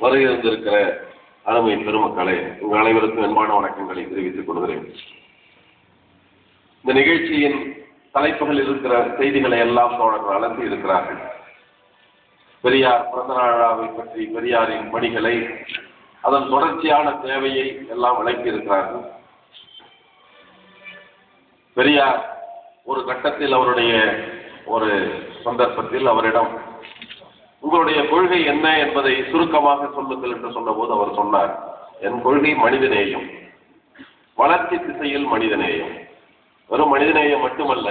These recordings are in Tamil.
வருகை இருந்திருக்கிற அருமை பெருமக்களே உங்கள் அனைவருக்கும் அன்பான வணக்கங்களை தெரிவித்துக் கொள்கிறேன். இந்த நிகழ்ச்சியின் தலைப்புகள் இருக்கிற செய்திகளை எல்லாம் தோழர்கள் அலசி இருக்கிறார்கள். பெரியார் பிறந்த நாளாவை பற்றி பெரியாரின் பணிகளை அதன் தொடர்ச்சியான தேவையை எல்லாம் விளக்கியிருக்கிறார்கள் பெரியார் ஒரு கட்டத்தில் அவருடைய ஒரு சந்தர்ப்பத்தில் அவரிடம் உங்களுடைய கொள்கை என்ன என்பதை சுருக்கமாக சொல்லுங்கள் என்று சொன்னபோது அவர் சொன்னார் என் கொள்கை மனிதநேயம். வளர்ச்சி திசையில் மனிதநேயம். வெறும் மனிதநேயம் மட்டுமல்ல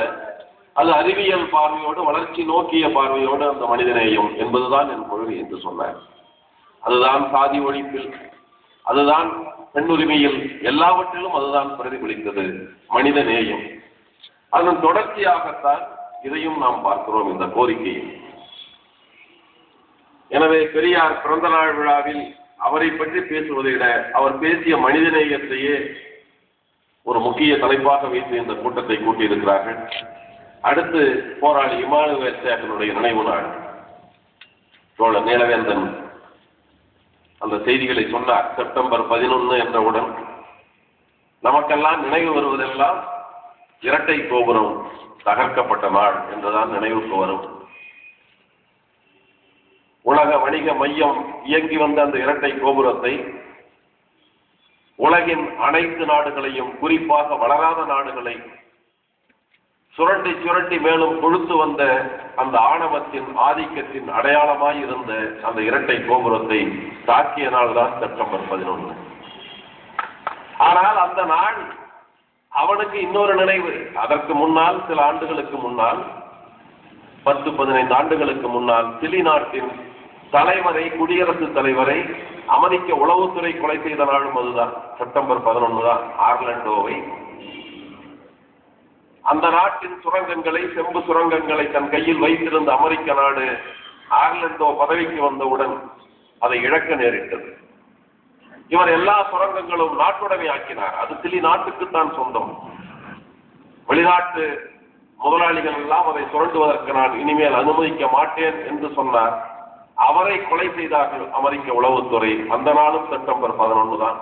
அது அறிவியல் பார்வையோடு வளர்ச்சி நோக்கிய பார்வையோடு அந்த மனிதநேயம் என்பதுதான் என் கொள்கை என்று சொன்னார். அதுதான் சாதி ஒழிப்பில் அதுதான் பெண்ணுரிமையில் எல்லாவற்றிலும் அதுதான் பிரதிபலித்தது மனித நேயம் அதன் தொடர்ச்சியாகத்தான் இதையும் நாம் பார்க்கிறோம் இந்த கோரிக்கையை எனவே பெரியார் பிறந்த நாள் விழாவில் அவரை பற்றி பேசுவதை விட அவர் பேசிய மனிதநேயத்தையே ஒரு முக்கிய தலைப்பாக வைத்து இந்த கூட்டத்தை கூட்டியிருக்கிறார்கள். அடுத்து போராளி இமானுவேல் சேகனுடைய நினைவு நாள். தோழர் நீலவேந்தன் அந்த செய்திகளை சொன்னார். செப்டம்பர் பதினொன்று என்றவுடன் நமக்கெல்லாம் நினைவு வருவதெல்லாம் இரட்டை கோபுரம் தகர்க்கப்பட்ட நாள் என்றுதான் நினைவுக்கு வரும். உலக வணிக மையம் இயங்கி வந்த அந்த இரட்டை கோபுரத்தை உலகின் அனைத்து நாடுகளையும் குறிப்பாக வளராத நாடுகளை சுரண்டி சுரண்டி மேலும் கொழுத்து வந்த அந்த ஆணவத்தின் ஆதிக்கத்தின் அடையாளமாய் இருந்த அந்த இரட்டை கோபுரத்தை தாக்கிய நாள் தான் செப்டம்பர் பதினொன்று. ஆனால் அந்த நாள் அவனுக்கு இன்னொரு நினைவு. அதற்கு முன்னால் சில ஆண்டுகளுக்கு முன்னால் பத்து பதினைந்து ஆண்டுகளுக்கு முன்னால் சிலி நாட்டின் தலைவரை குடியரசுத் தலைவரை அமெரிக்க உளவுத்துறை கொலை செய்த நாளும் அதுதான். செப்டம்பர் பதினொன்று தான் ஆர்லண்டோவை. அந்த நாட்டின் சுரங்கங்களை செம்பு சுரங்கங்களை தன் கையில் வைத்திருந்த அமெரிக்க நாடு ஆர்லண்டோ பதவிக்கு வந்தவுடன் அதை இழக்க நேரிட்டது. இவர் எல்லா சுரங்கங்களும் நாட்டுடைமை ஆக்கினார். அது சிலி நாட்டுக்குத்தான் சொந்தம். வெளிநாட்டு முதலாளிகள் எல்லாம் அதை சுரண்டுவதற்கு நான் இனிமேல் அனுமதிக்க மாட்டேன் என்று சொன்னார். அவரை கொலை செய்தார்கள் அமெரிக்க உளவுத்துறை. அந்த நாளும் செப்டம்பர் பதினொன்று தான்.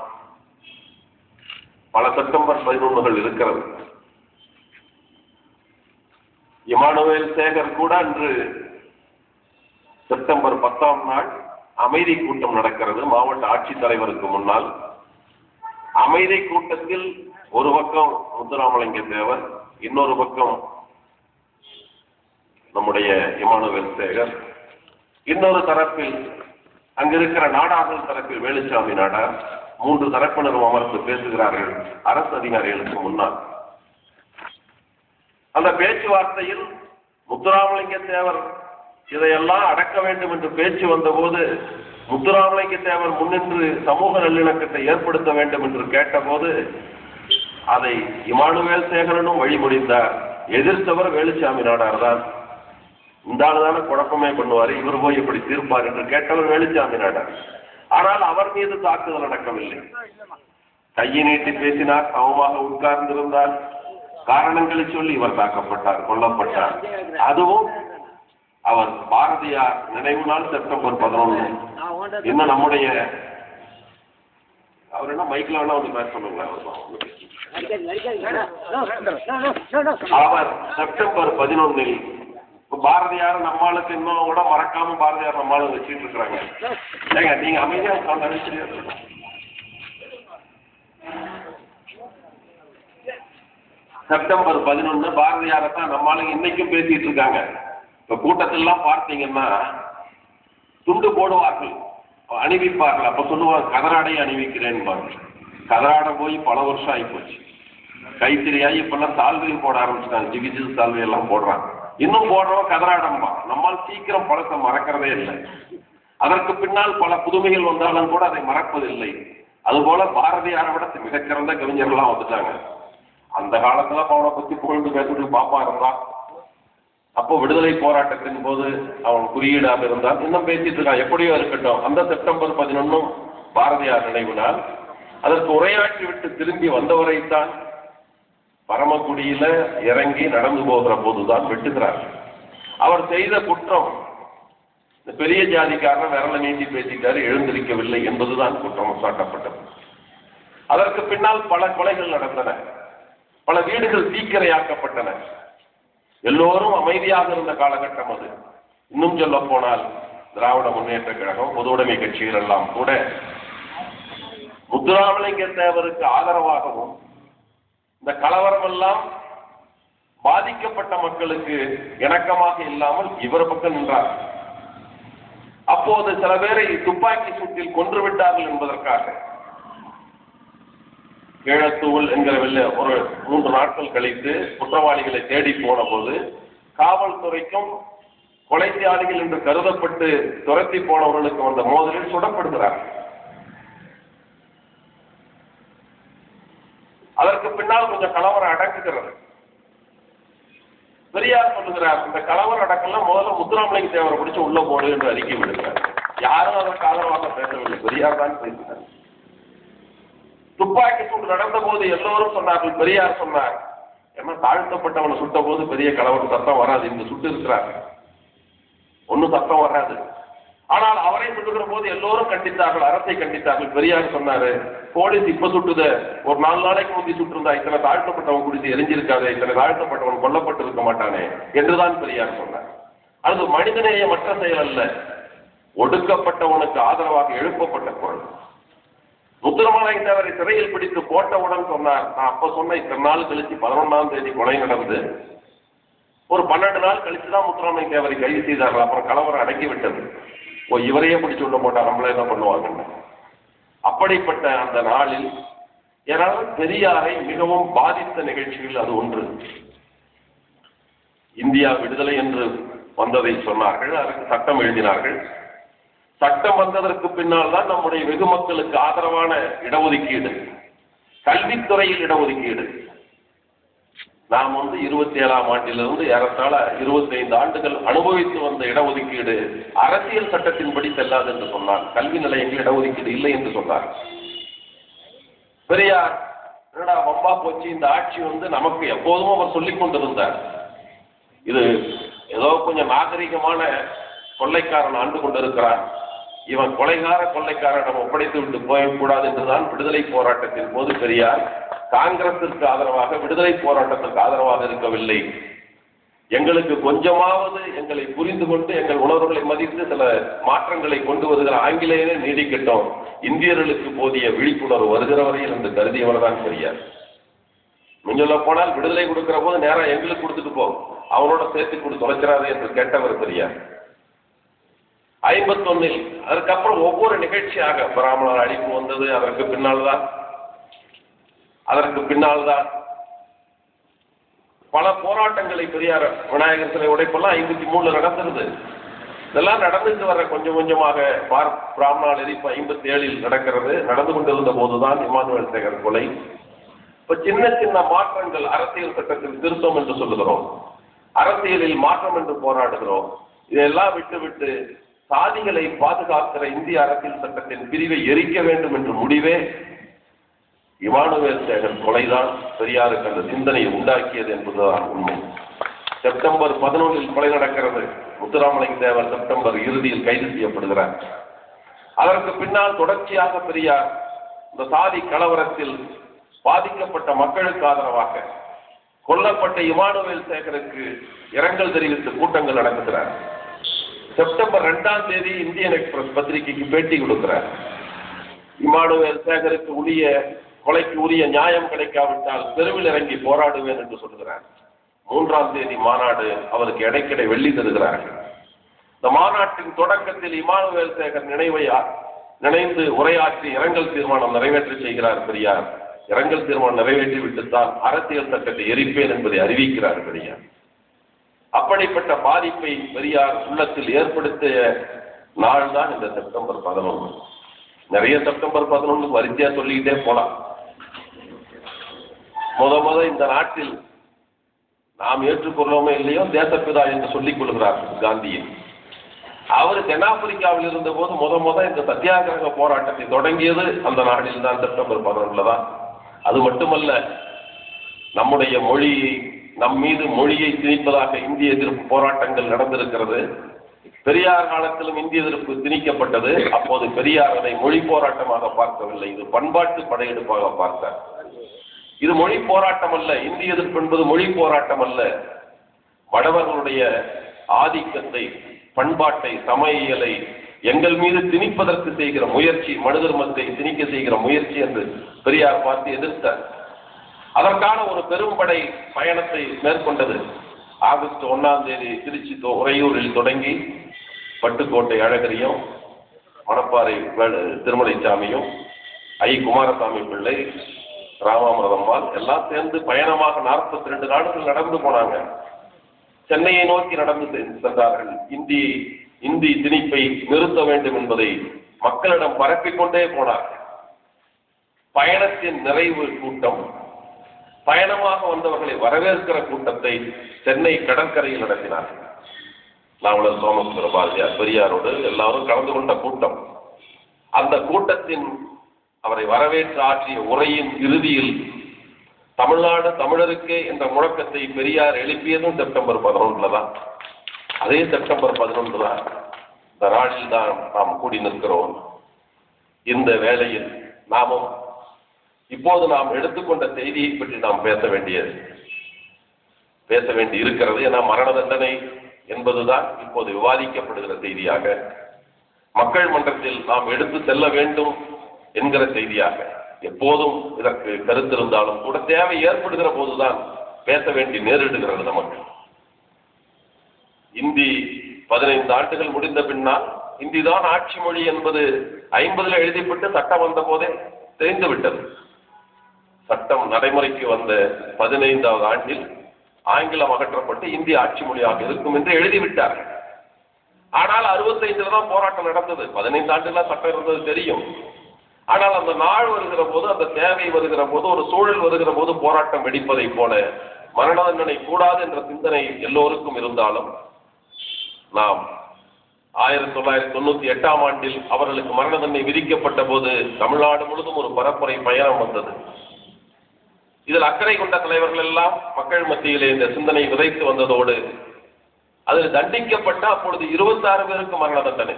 பல செப்டம்பர் பதினொன்றுகள் இருக்கிறது. இமானுவேல் சேகர் கூட அன்று செப்டம்பர் பத்தாம் நாள் அமைதி கூட்டம் நடக்கிறது. மாவட்ட ஆட்சித்தலைவருக்கு முன்னால். அமைதி கூட்டத்தில் ஒரு பக்கம் முத்துராமலிங்க தேவர் இன்னொரு பக்கம் நம்முடைய இமானுவேல் சேகர். இன்னொரு தரப்பில் அங்கிருக்கிற நாடார்கள் தரப்பில் வேலுச்சாமி நாடார் மூன்று தரப்பினரும் அமர்ந்து பேசுகிறார்கள். அரசு அதிகாரிகளுக்கு முன்னால். அந்த பேச்சுவார்த்தையில் முத்துராமலிங்க தேவர் இதையெல்லாம் அடக்க வேண்டும் என்று பேச்சு வந்தபோது முத்துராமலிங்க தேவர் முன்னின்று சமூக நல்லிணக்கத்தை ஏற்படுத்த வேண்டும் என்று கேட்டபோது அதை இமானுவேல் சேகரனும் வழிமொழிந்தார் எதிர்த்தவர் வேலுச்சாமி நாடார் தான். இந்த ஆளு தானே குழப்பமே பண்ணுவார். இவர் போய் இப்படி தீர்ப்பார் என்று கேட்டவர் வேலுச்சாமி நாடார். ஆனால் அவர் மீது தாக்குதல் நடக்கவில்லை. கையை நீட்டி பேசினார் சமமாக உட்கார்ந்திருந்தார். காரணங்களை சொல்லி இவர் தாக்கப்பட்டார் கொல்லப்பட்டார். அதுவும் அவர் பாரதியார் நினைவு நாள் செப்டம்பர் பதினொன்று. இன்னும் நம்முடைய அவர் என்ன மைக்கில் வேணா வந்து பேச சொல்லுங்களேன் அவர் செப்டம்பர் பதினொன்னில் பாரதியார் நம்மளுக்கு இன்னும் கூட மறக்காம பாரதியார் நம்மளும் வச்சுட்டு இருக்கிறாங்க. ஏங்க நீங்க அமைதியா உட்காந்து செப்டம்பர் பதினொன்று பாரதியாரை தான் நம்மளும் இன்னைக்கும் பேசிட்டு இருக்காங்க. இப்ப கூட்டத்திலலாம் பார்த்தீங்கன்னா துண்டு போடுவார்கள். அணிவிப்பார்கள். அப்ப சொல்லுவாங்க கதராடையை அணிவிக்கிறேன் கதராடை போய் பல வருஷம் ஆகி போச்சு கைத்தறியாகி இப்பெல்லாம் சால்வையும் போட ஆரம்பிச்சிட்டாங்க. ஜிகிஜில் சால்வை எல்லாம் போடுறாங்க. இன்னும் போடுறவன் கதராடம்பா நம்மால் சீக்கிரம் பழத்தை மறக்கிறதே இல்லை. அதற்கு பின்னால் பல புதுமைகள் வந்தாலும் கூட அதை மறப்பதில்லை. அதுபோல பாரதியாரை விட மிகச்சிறந்த கவிஞர்கள்லாம் வந்துட்டாங்க. அந்த காலத்துல அவனை பத்தி புகழ்ந்து பேசிட்டு பாப்பா இருந்தான் அப்போ விடுதலை போராட்டத்தின் போது அவன் குறியீடாக இருந்தான். இன்னும் பேசிட்டு இருக்கான். எப்படியோ இருக்கட்டும். அந்த செப்டம்பர் பதினொன்னும் பாரதியார் நினைவு நாள். அதற்கு உரையாற்றி விட்டு திரும்பி வந்தவரைத்தான் பரமக்குடியில இறங்கி நடந்து போகிற போதுதான் வெட்டுகிறார். அவர் செய்த குற்றம் இந்த பெரிய ஜாதிக்காரன் விரல நீட்டி பேசிட்டாரு எழுந்திருக்கவில்லை என்பதுதான் குற்றம் சாட்டப்பட்டது. அதற்கு பின்னால் பல கொலைகள் நடந்தன. பல வீடுகள் தீக்கிரையாக்கப்பட்டன. எல்லோரும் அமைதியாக இருந்த காலகட்டம் அது. இன்னும் சொல்ல போனால் திராவிட முன்னேற்ற கழகம் பொதுவுடைமை கட்சிகள் எல்லாம் கூட முத்துராமலிங்க தேவருக்கு ஆதரவாகவும் இந்த கலவரம் எல்லாம் பாதிக்கப்பட்ட மக்களுக்கு இணக்கமாக இல்லாமல் இவர் பக்கம் நின்றார். அப்போது சில பேரை துப்பாக்கி சூட்டில் கொன்று விட்டார்கள் என்பதற்காக. கீழத்தூள் என்கிற வெள்ள ஒரு மூன்று நாட்கள் கழித்து குற்றவாளிகளை தேடி போன போது காவல்துறைக்கும் கொலைத்தியாளிகள் என்று கருதப்பட்டு துரத்தி போனவர்களுக்கு வந்த மோதலில் சுடப்படுகிறார் அதற்கு பின்னால் கொஞ்சம் கலவரம் அடக்குகிறது. பெரியார் சொல்லுகிறார் இந்த கலவரம் அடக்கெல்லாம் முதல்ல முத்துராமலிங்க தேவரை பிடிச்சு உள்ள போடு என்று அறிக்கை விடுகிறார் யாரும் அதற்கு ஆதரவாக பேசவில்லை. பெரியார் தான் பேசினார். துப்பாக்கி சூடு நடந்த போது எல்லோரும் சொன்னார்கள் பெரியார் சொன்னார் ஏன்னா தாழ்த்தப்பட்டவனை சுட்ட போது பெரிய கலவரம் சத்தம் வராது. இங்க சுட்டு இருக்கிறாங்க. ஒன்னும் சத்தம் வராது. ஆனால் அவரை சுட்டுகிற போது எல்லோரும் கண்டித்தார்கள் அரசை கண்டித்தார்கள். பெரியார் சொன்னாரு போலீஸ் இப்ப சுட்டுது. ஒரு நாலு நாளைக்கு முந்தி சுட்டிருந்தா இத்தனை தாழ்த்தப்பட்டவன் குடிச்சு எரிஞ்சிருக்காது இத்தனை தாழ்த்தப்பட்டவன் கொல்லப்பட்டு இருக்க மாட்டானே என்றுதான் பெரியார் சொன்னார். அது மனிதநேய மற்ற செயல் அல்ல. ஒடுக்கப்பட்டவனுக்கு ஆதரவாக எழுப்பப்பட்ட குரல் முத்துரமலை தேவரை சிறையில் பிடித்து போட்டவுடன் சொன்னார் நான் அப்ப சொன்ன இத்தனை நாள் கழிச்சு பதினொன்றாம் தேதி கொலை நடந்து ஒரு பன்னெண்டு நாள் கழிச்சு தான் முத்துராமலிங்க தேவரை கைது செய்தார்கள். அப்புறம் கலவரம் அடங்கி விட்டது ஓ இவரையே பிடிச்சி உள்ள போட்டா நம்மள என்ன பண்ணுவாங்கன்னு. அப்படிப்பட்ட அந்த நாளில் ஏதாவது பெரியாரை மிகவும் பாதித்த நிகழ்ச்சிகள் அது ஒன்று. இந்தியா விடுதலை என்று வந்ததை சொன்னார்கள் அதற்கு சட்டம் எழுதினார்கள். சட்டம் வந்ததற்கு பின்னால் தான் நம்முடைய வெகு மக்களுக்கு ஆதரவான இடஒதுக்கீடு கல்வித்துறையில் இடஒதுக்கீடு. நாம் வந்து இருபத்தி ஏழாம் ஆண்டிலிருந்து ஏறத்தாழ இருபத்தைந்து ஆண்டுகள் அனுபவித்து வந்த இடஒதுக்கீடு அரசியல் சட்டத்தின்படி செல்லாது என்று சொன்னார். கல்வி நிலையங்கள் இடஒதுக்கீடு இல்லை என்று சொன்னார். பெரியார் என்னடா வம்பா போச்சு? இந்த ஆட்சி வந்து நமக்கு எப்போதும் அவர் சொல்லிக் கொண்டிருந்தார். இது ஏதோ கொஞ்சம் நாகரிகமான கொள்ளைக்காரன் ஆண்டு கொண்டிருக்கிறான். இவன் கொலைகார கொள்ளைக்காரனிடம் ஒப்படைத்து விட்டு போயக்கூடாது என்றுதான் விடுதலை போராட்டத்தின் போது பெரியார் காங்கிரசிற்கு ஆதரவாக விடுதலை போராட்டத்திற்கு ஆதரவாக இருக்கவில்லை. எங்களுக்கு கொஞ்சமாவது எங்களை புரிந்து கொண்டு எங்கள் உணர்வுகளை மதித்து சில மாற்றங்களை கொண்டு வருகிற ஆங்கிலேயரே நீடிக்கட்டும். இந்தியர்களுக்கு போதிய விழிப்புணர்வு வருகிற வரையில் என்று கருதியவர் தான் பெரியார். சொல்ல போனால் விடுதலை கொடுக்கிற போது நேரம் எங்களுக்கு கொடுத்துட்டு போ. அவனோட சேர்த்து கொடு தொலைச்சிடாதே என்று கேட்டவர் பெரியார். ஐம்பத்தொன்னில் அதுக்கப்புறம் ஒவ்வொரு நிகழ்ச்சியாக பிராமணர் அழிப்பு வந்தது அதற்கு பின்னால் தான் அதற்கு பின்னால் தான் பல போராட்டங்களை பெரியார் விநாயகர் சிலை உடைப்பெல்லாம் ஐம்பத்தி மூணுல நடந்துருது. இதெல்லாம் நடந்துட்டு வர கொஞ்சம் கொஞ்சமாக பார் பிராமணால் எரிப்பு ஐம்பத்தி ஏழில் நடக்கிறது. நடந்து கொண்டிருந்த போதுதான் இமானுவேல் சேகர் கொலை. இப்ப சின்ன சின்ன மாற்றங்கள் அரசியல் சட்டத்தில் திருத்தம் என்று சொல்லுகிறோம். அரசியலில் மாற்றம் என்று போராடுகிறோம். இதெல்லாம் விட்டுவிட்டு சாதிகளை பாதுகாக்கிற இந்திய அரசியல் சட்டத்தின் பிரிவை எரிக்க வேண்டும் என்ற முடிவே இமானுவேல் சேகர் கொலைதான். பெரியாருக்கு அந்த சிந்தனையை உண்டாக்கியது என்பதுதான் உண்மை. செப்டம்பர் பதினொன்றில் கொலை நடக்கிறது. முத்துராமலிங்க தேவர் செப்டம்பர் இறுதியில் கைது செய்யப்படுகிறார். அதற்கு பின்னால் தொடர்ச்சியாக பெரியார் இந்த சாதி கலவரத்தில் பாதிக்கப்பட்ட மக்களுக்கு ஆதரவாக கொல்லப்பட்ட இமானுவேல் சேகருக்கு இரங்கல் தெரிவித்து கூட்டங்கள் நடத்துகிறார். செப்டம்பர் ரெண்டாம் தேதி இந்தியன் எக்ஸ்பிரஸ் பத்திரிகைக்கு பேட்டி கொடுக்கிறார். இமானுவேல் சேகருக்கு உரிய கொலைக்கு உரிய நியாயம் கிடைக்காவிட்டால் தெருவில் இறங்கி போராடுவேன் என்று சொல்கிறார். மூன்றாம் தேதி மாநாடு அவருக்கு இடைக்கிடை வெள்ளி தருகிறார்கள். இந்த மாநாட்டின் தொடக்கத்தில் இமானுவேல் சேகர் நினைவை நினைந்து உரையாற்றி இரங்கல் தீர்மானம் நிறைவேற்றி செய்கிறார் பெரியார். இரங்கல் தீர்மானம் நிறைவேற்றி விட்டுத்தான் அரசியல் சட்டத்தை எரிப்பேன் என்பதை அறிவிக்கிறார் பெரியார். அப்படிப்பட்ட பாதிப்பை பெரியார் உள்ளத்தில் ஏற்படுத்திய நாள் தான் இந்த செப்டம்பர் பதினொன்று. நிறைய செப்டம்பர் பதினொன்று வரிசையா சொல்லிக்கிட்டே போலாம். முத முத இந்த நாட்டில் நாம் ஏற்றுக்கொள்ளோமே இல்லையோ தேசப்பிதா என்று சொல்லிக் கொள்கிறார் காந்தியை அவர் தென்னாப்பிரிக்காவில் இருந்த போது முத முத இந்த சத்தியாகிரக போராட்டத்தை தொடங்கியது அந்த நாளில் தான் செப்டம்பர் பதினொன்றுல தான் அது மட்டுமல்ல நம்முடைய மொழியை நம் மீது மொழியை திணிப்பதாக இந்திய எதிர்ப்பு போராட்டங்கள் நடந்திருக்கிறது. பெரியார் காலத்திலும் இந்திய எதிர்ப்பு திணிக்கப்பட்டது. அப்போது பெரியார் அதை மொழி போராட்டமாக பார்க்கவில்லை. இது பண்பாட்டு படையெடுப்பாக பார்த்தார். இது மொழி போராட்டம் அல்ல இந்திய எதிர்ப்பு என்பது மொழி போராட்டம் அல்ல வடவர்களுடைய ஆதிக்கத்தை பண்பாட்டை சமையலை எங்கள் மீது திணிப்பதற்கு செய்கிற முயற்சி மனு தர்மத்தை திணிக்க செய்கிற முயற்சி என்று பெரியார் பார்த்து எதிர்த்தார். அதற்கான ஒரு பெரும்படை பயணத்தை மேற்கொண்டது. ஆகஸ்ட் ஒன்னாம் தேதி திருச்சி உறையூரில் தொடங்கி பட்டுக்கோட்டை அழகரியும் மணப்பாறை திருமலை திருமலைசாமியும் ஐ. குமாரசாமி பிள்ளை ராமாமிரதம்மாள் எல்லாம் சேர்ந்து பயணமாக நாற்பத்தி ரெண்டு நாடுகள் நடந்து போனாங்க. சென்னையை நோக்கி நடந்து சென்றார்கள். இந்தி இந்தி திணிப்பை நிறுத்த வேண்டும் என்பதை மக்களிடம் பரப்பிக்கொண்டே போனார்கள். பயணத்தின் நிறைவு கூட்டம் பயணமாக வந்தவர்களை வரவேற்கிற கூட்டத்தை சென்னை கடற்கரையில் நடத்தினார்கள் நாவலர் சோமசுந்தர பாரதியார் பெரியாரோடு எல்லாரும் கலந்து கொண்ட கூட்டம். அந்த கூட்டத்தின் அவரை வரவேற்று ஆற்றிய உரையின் இறுதியில் தமிழ்நாடு தமிழருக்கே என்ற முழக்கத்தை பெரியார் எழுப்பியதும் செப்டம்பர் பதினொன்றுல தான். அதே செப்டம்பர் பதினொன்று தான் இந்த நாளில் தான் நாம் கூடி நிற்கிறோம். இந்த வேளையில் நாமும் இப்போது நாம் எடுத்துக்கொண்ட செய்தியை பற்றி நாம் பேச வேண்டியது. பேச வேண்டி இருக்கிறது ஏன்னா மரண தண்டனை என்பதுதான் இப்போது விவாதிக்கப்படுகிற செய்தியாக. மக்கள் மன்றத்தில் நாம் எடுத்து செல்ல வேண்டும் என்கிற செய்தியாக. எப்போதும் இதற்கு கருத்து இருந்தாலும் கூட தேவை ஏற்படுகிற போதுதான் பேச வேண்டி நேரிடுகிறது நமக்கு. இந்தி பதினைந்து ஆண்டுகள் முடிந்த பின்னால் இந்தி தான் ஆட்சி மொழி என்பது ஐம்பதுல எழுதிப்பட்டு சட்டம் வந்த போதே தெரிந்து விட்டது சட்டம் நடைமுறைக்கு வந்த பதினைந்தாவது ஆண்டில் ஆங்கிலம் அகற்றப்பட்டு இந்திய ஆட்சி மொழியாக இருக்கும் என்று எழுதிவிட்டார். ஆனால் அறுபத்தைந்துல தான் போராட்டம் நடந்தது. பதினைந்து ஆண்டுல சட்டம் இருந்தது தெரியும். ஆனால் அந்த நாள் வருகிற போது அந்த தேவை வருகிற போது ஒரு சூழல் வருகிற போது போராட்டம் வெடிப்பதைப் போல மரண தண்டனை கூடாது என்ற சிந்தனை எல்லோருக்கும் இருந்தாலும் நாம் ஆயிரத்தி தொள்ளாயிரத்தி தொண்ணூத்தி எட்டாம் ஆண்டில் அவர்களுக்கு மரண தண்டனை விதிக்கப்பட்ட போது தமிழ்நாடு முழுதும் ஒரு பரப்புரை பயணம் வந்தது. இதில் அக்கறை கொண்ட தலைவர்கள் எல்லாம் மக்கள் மத்தியிலே இந்த சிந்தனை விதைத்து வந்ததோடு அதில் தண்டிக்கப்பட்ட அப்பொழுது இருபத்தாறு பேருக்கு மரண தண்டனை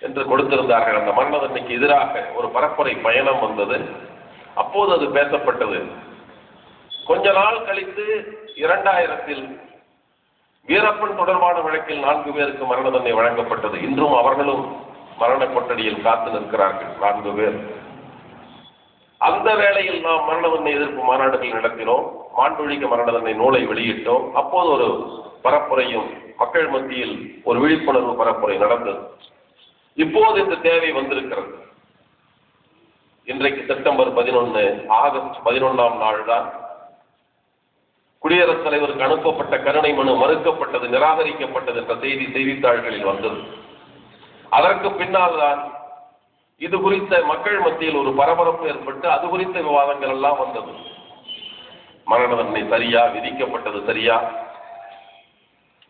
என்று கொடுத்திருந்தார்கள். அந்த மரண தண்டனைக்கு எதிராக ஒரு பரப்புரை பயணம் வந்தது. அப்போது அது பேசப்பட்டது. கொஞ்ச நாள் கழித்து இரண்டாயிரத்தில் வீரப்பன் தொடர்பான வழக்கில் நான்கு பேருக்கு மரண தண்டனை வழங்கப்பட்டது. இன்றும் அவர்களும் மரண கொட்டடியில் காத்து நிற்கிறார்கள். நான்கு பேர். அந்த வேளையில் நாம் மரண தண்டனை எதிர்ப்பு மாநாடுகள் நடத்தினோம். மாண்டொழிக்க மரண தண்டனை நூலை வெளியிட்டோம். அப்போது ஒரு பரப்புரையும் மக்கள் மத்தியில் ஒரு விழிப்புணர்வு பரப்புரை நடந்தது. இப்போது இந்த தேவை வந்திருக்கிறது. இன்றைக்கு செப்டம்பர் பதினொன்று ஆகஸ்ட் பதினொன்றாம் நாள் தான் குடியரசுத் தலைவருக்கு அனுப்பப்பட்ட கருணை மனு மறுக்கப்பட்டது நிராகரிக்கப்பட்டது என்ற செய்தி செய்தித்தாள்களில் வந்தது. அதற்கு பின்னால் தான் இது குறித்த மக்கள் மத்தியில் ஒரு பரபரப்பு ஏற்பட்டு அது குறித்த விவாதங்கள் எல்லாம் வந்தது. மரண தண்டனை சரியா விதிக்கப்பட்டது சரியா?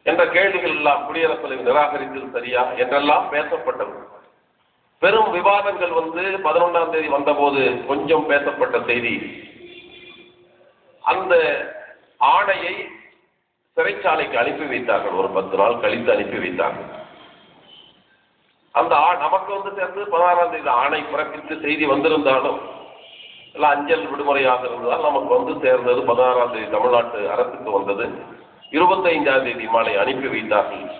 என்ற கேள்விகள் எல்லாம் குடியரசு தலைவர் நிராகரித்தது சரியா? என்றெல்லாம் பேசப்பட்டது. பெரும் விவாதங்கள் வந்து பதினொன்றாம் தேதி வந்தபோது கொஞ்சம் பேசப்பட்ட செய்தி. அந்த ஆணையை சிறைச்சாலைக்கு அனுப்பி வைத்தார்கள். ஒரு பத்து நாள் கழித்து அனுப்பி வைத்தார்கள். அந்த ஆ- நமக்கு வந்து சேர்ந்து பதினாறாம் தேதி ஆணை பிறப்பித்து செய்தி வந்திருந்தாலும் எல்லாம் அஞ்சல் விடுமுறையாக இருந்ததால் நமக்கு வந்து சேர்ந்தது பதினாறாம் தேதி தமிழ்நாட்டு அரசுக்கு வந்தது. இருபத்தைந்தாம் தேதி மாலை அனுப்பி வைத்தார்கள்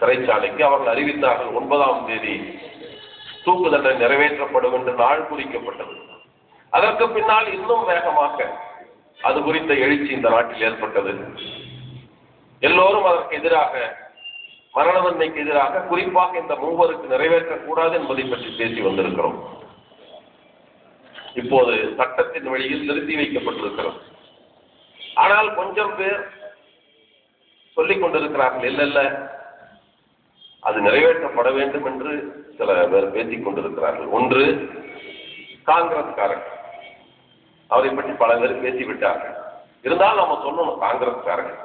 சிறைச்சாலைக்கு. அவர்கள் அறிவித்தார்கள் ஒன்பதாம் தேதி தூக்கு தண்டனை நிறைவேற்றப்படும் என்று நாள் குறிக்கப்பட்டது. அதற்கு பின்னால் இன்னும் வேகமாக அது குறித்த எழுச்சி இந்த நாட்டில் ஏற்பட்டது. எல்லோரும் அதற்கு எதிராக மரணவன்மைக்கு எதிராக குறிப்பாக இந்த மூவருக்கு நிறைவேற்றக்கூடாது என்பதை பற்றி பேசி வந்திருக்கிறோம். இப்போது சட்டத்தின் வழியில் நிறுத்தி வைக்கப்பட்டிருக்கிறது ஆனால் கொஞ்சம் பேர் சொல்லிக் கொண்டிருக்கிறார்கள் இல்ல அது நிறைவேற்றப்பட வேண்டும் என்று சில பேர் பேசிக் கொண்டிருக்கிறார்கள். ஒன்று காங்கிரஸ்காரர் அவரை பற்றி பல பேர் பேசிவிட்டார்கள். இருந்தாலும் நம்ம சொல்லணும் காங்கிரஸ்காரர்கள்.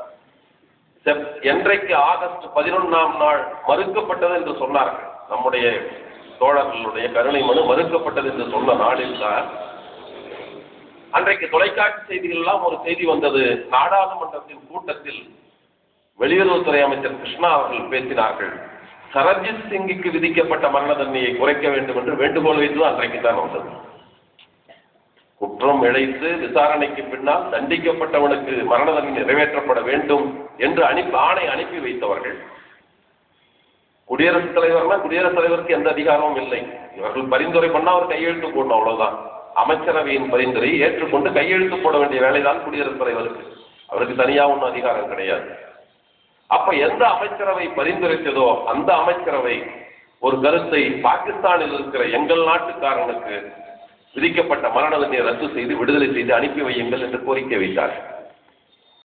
செப்- என்றைக்கு ஆகஸ்ட் பதினொன்றாம் நாள் மறுக்கப்பட்டது என்று சொன்னார்கள். நம்முடைய தோழர்களுடைய கருணை மனு மறுக்கப்பட்டது என்று சொன்ன நாளில் தான் அன்றைக்கு தொலைக்காட்சி செய்திகள் எல்லாம் ஒரு செய்தி வந்தது. நாடாளுமன்றத்தின் கூட்டத்தில் வெளியுறவுத்துறை அமைச்சர் கிருஷ்ணா அவர்கள் பேசினார்கள். சரஜித் சிங்குக்கு விதிக்கப்பட்ட மரண தண்டனையை குறைக்க வேண்டும் என்று வேண்டுகோள் வைத்து அன்றைக்கு தான் வந்தது. குற்றம் இழைத்து விசாரணைக்கு பின்னால் தண்டிக்கப்பட்டவனுக்கு மரண தண்டனை நிறைவேற்றப்பட வேண்டும். என்று அனுப்பி ஆணை அனுப்பி வைத்தவர்கள் குடியரசுத் தலைவர்னா குடியரசுத் தலைவருக்கு எந்த அதிகாரமும் இல்லை. இவர்கள் பரிந்துரை பண்ணா அவர் கையெழுத்து போடணும் அவ்வளவுதான். அமைச்சரவையின் பரிந்துரையை ஏற்றுக்கொண்டு கையெழுத்து போட வேண்டிய வேலைதான் குடியரசுத் தலைவருக்கு. அவருக்கு தனியா ஒன்றும் அதிகாரம் கிடையாது. அப்ப எந்த அமைச்சரவை பரிந்துரைத்ததோ அந்த அமைச்சரவை ஒரு கருத்தை பாகிஸ்தானில் இருக்கிற எங்கள் நாட்டுக்காரனுக்கு விதிக்கப்பட்ட மரண தண்டனை ரத்து செய்து விடுதலை செய்து அனுப்பி வையுங்கள் என்று கோரிக்கை வைத்தார்கள்.